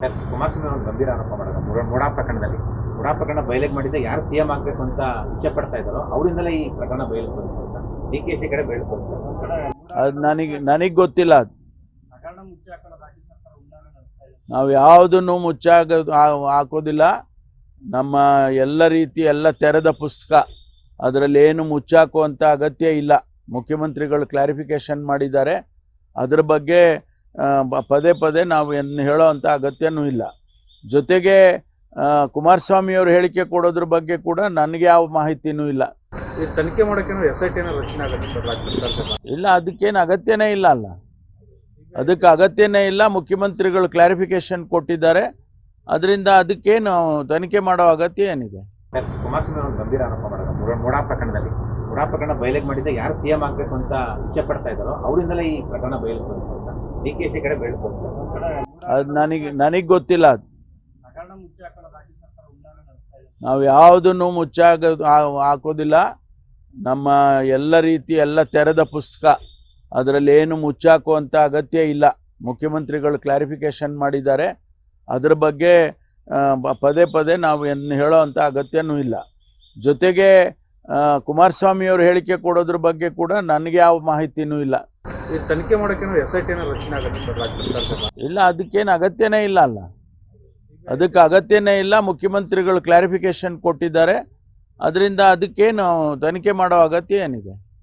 ಕುಮಾರಸ್ವಾಮಿ ಗಂಭೀರ ಆರೋಪ ಮಾಡೋದು ಮುಡಾ ಪ್ರಕರಣದಲ್ಲಿ. ಮುಡಾ ಪ್ರಕರಣ ಬಯಲಿಗೆ ಮಾಡಿದ್ದೆ ಯಾರು ಸಿಎಂ ಆಗ್ಬೇಕು ಅಂತ ಇಚ್ಛೆ ಪಡ್ತಾ ಇದ್ದಾರೋ ಅವರಿಂದಲೇ ಈ ಪ್ರಕರಣ ಬಯಲಿಗೆ ಬಂತು ಅಂತ ಡಿ ಕೆ ಶಿ ಕಡೆ ನನಗೆ ನನಗೆ ಗೊತ್ತಿಲ್ಲ ನಾವು ಯಾವುದನ್ನು ಮುಚ್ಚಾಗ ಹಾಕೋದಿಲ್ಲ. ನಮ್ಮ ಎಲ್ಲ ರೀತಿ ಎಲ್ಲ ತೆರೆದ ಪುಸ್ತಕ. ಅದರಲ್ಲಿ ಏನು ಮುಚ್ಚಾಕುವಂಥ ಅಗತ್ಯ ಇಲ್ಲ. ಮುಖ್ಯಮಂತ್ರಿಗಳು ಕ್ಲಾರಿಫಿಕೇಶನ್ ಮಾಡಿದ್ದಾರೆ. ಅದ್ರ ಬಗ್ಗೆ ಪದೇ ಪದೇ ನಾವು ಏನು ಹೇಳೋ ಅಂಥ ಅಗತ್ಯನೂ ಇಲ್ಲ. ಜೊತೆಗೆ ಕುಮಾರಸ್ವಾಮಿಯವರು ಹೇಳಿಕೆ ಕೊಡೋದ್ರ ಬಗ್ಗೆ ಕೂಡ ನನಗೆ ಯಾವ ಮಾಹಿತಿನೂ ಇಲ್ಲ. ತನಿಖೆ ಮಾಡೋಕೆ ಎಸ್ ಐ ರಚನೆ ಇಲ್ಲ ಅದಕ್ಕೇನು ಅಗತ್ಯನೇ ಇಲ್ಲ ಅಲ್ಲ. ಅದಕ್ಕೆ ಅಗತ್ಯನೇ ಇಲ್ಲ ಮುಖ್ಯಮಂತ್ರಿಗಳು ಕ್ಲಾರಿಫಿಕೇಶನ್ ಕೊಟ್ಟಿದ್ದಾರೆ. ಅದರಿಂದ ಅದಕ್ಕೇನು ತನಿಖೆ ಮಾಡೋ ಅಗತ್ಯ ಏನಿದೆ? ಕುಮಾರಸ್ವಾಮಿ ಗಂಭೀರ ಆರೋಪ ಮಾಡೋದು ಮುಡ- ಮುಡಾ ಪ್ರಕರಣದಲ್ಲಿ. ಮುಡಾ ಪ್ರಕರಣ ಬಯಲಿಗೆ ಮಾಡಿದ್ದೆ ಯಾರು ಸಿಎಂ ಆಗಬೇಕು ಅಂತ ಇಚ್ಛೆ ಪಡ್ತಾ ಇದ್ದಾರೋ ಅವರಿಂದಲೇ ಈ ಪ್ರಕರಣ ಬಯಲಿಗೆ ಬಂದಿದೆ ಡಿ ಕೆ ಕಡೆ ಬೆಳ್ಕೊಂಡು ಅದು ನನಗೆ ನನಗೆ ಗೊತ್ತಿಲ್ಲ ಅದು. ನಾವು ಯಾವುದನ್ನು ಮುಚ್ಚಾಗ ಆ- ಹಾಕೋದಿಲ್ಲ. ನಮ್ಮ ಎಲ್ಲ ರೀತಿ, ಎಲ್ಲ ತೆರೆದ ಪುಸ್ತಕ. ಅದರಲ್ಲಿ ಏನು ಮುಚ್ಚಾಕುವಂಥ ಅಗತ್ಯ ಇಲ್ಲ. ಮುಖ್ಯಮಂತ್ರಿಗಳು ಕ್ಲಾರಿಫಿಕೇಶನ್ ಮಾಡಿದ್ದಾರೆ. ಅದ್ರ ಬಗ್ಗೆ ಪದೇ ಪದೇ ನಾವು ಏನು ಹೇಳೋ ಅಂಥ ಅಗತ್ಯನೂ ಇಲ್ಲ. ಜೊತೆಗೆ ಕುಮಾರಸ್ವಾಮಿಯವರು ಹೇಳಿಕೆ ಕೊಡೋದ್ರ ಬಗ್ಗೆ ಕೂಡ ನನಗೆ ಯಾವ ಮಾಹಿತಿನೂ ಇಲ್ಲ. ತನಿಖೆ ಮಾಡೋಕೆ ಎಸ್ ಐ ಟಿ ರಚನೆ ಆಗುತ್ತೆ ರಾಜ್ಯ ಇಲ್ಲ, ಅದಕ್ಕೇನು ಅಗತ್ಯನೇ ಇಲ್ಲ ಅಲ್ಲ. ಅದಕ್ಕೆ ಅಗತ್ಯನೇ ಇಲ್ಲ, ಮುಖ್ಯಮಂತ್ರಿಗಳು ಕ್ಲಾರಿಫಿಕೇಶನ್ ಕೊಟ್ಟಿದ್ದಾರೆ. ಅದರಿಂದ ಅದಕ್ಕೇನು ತನಿಖೆ ಮಾಡೋ ಅಗತ್ಯ ಏನಿದೆ?